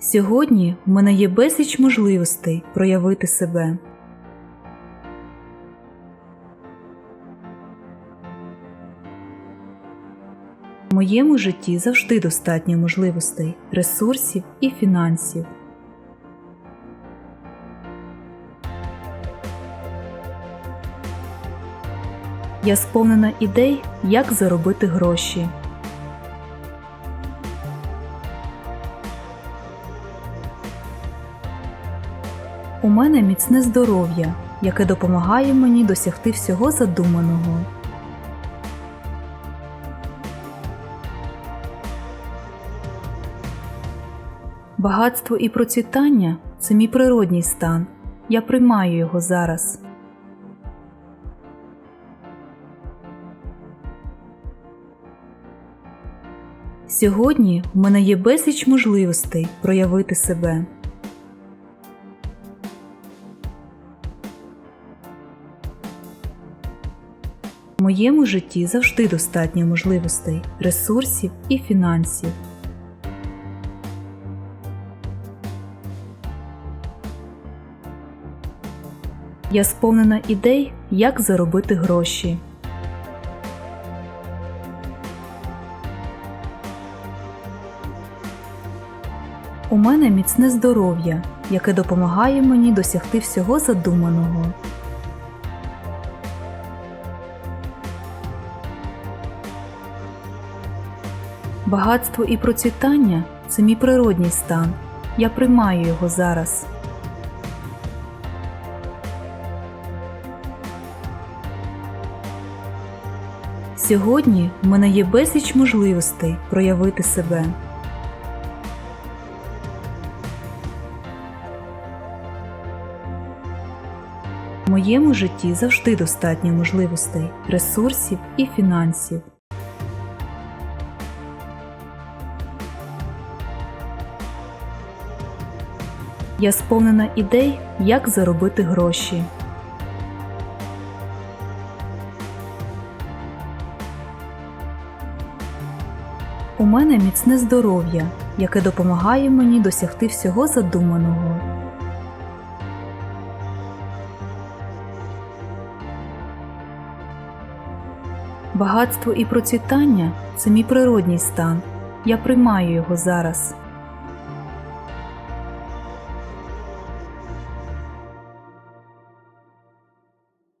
Сьогодні в мене є безліч можливостей проявити себе. В моєму житті завжди достатньо можливостей, ресурсів і фінансів. Я сповнена ідей, як заробити гроші. У мене міцне здоров'я, яке допомагає мені досягти всього задуманого. Багатство і процвітання це мій природній стан. Я приймаю його зараз. Сьогодні в мене є безліч можливостей проявити себе. В моєму житті завжди достатньо можливостей, ресурсів і фінансів. Я сповнена ідей, як заробити гроші. У мене міцне здоров'я, яке допомагає мені досягти всього задуманого. Багатство і процвітання це мій природній стан. Я приймаю його зараз. Сьогодні в мене є безліч можливостей проявити себе. В моєму житті завжди достатньо можливостей, ресурсів і фінансів. Я сповнена ідей, як заробити гроші. У мене міцне здоров'я, яке допомагає мені досягти всього задуманого. Багатство і процвітання це мій природній стан. Я приймаю його зараз.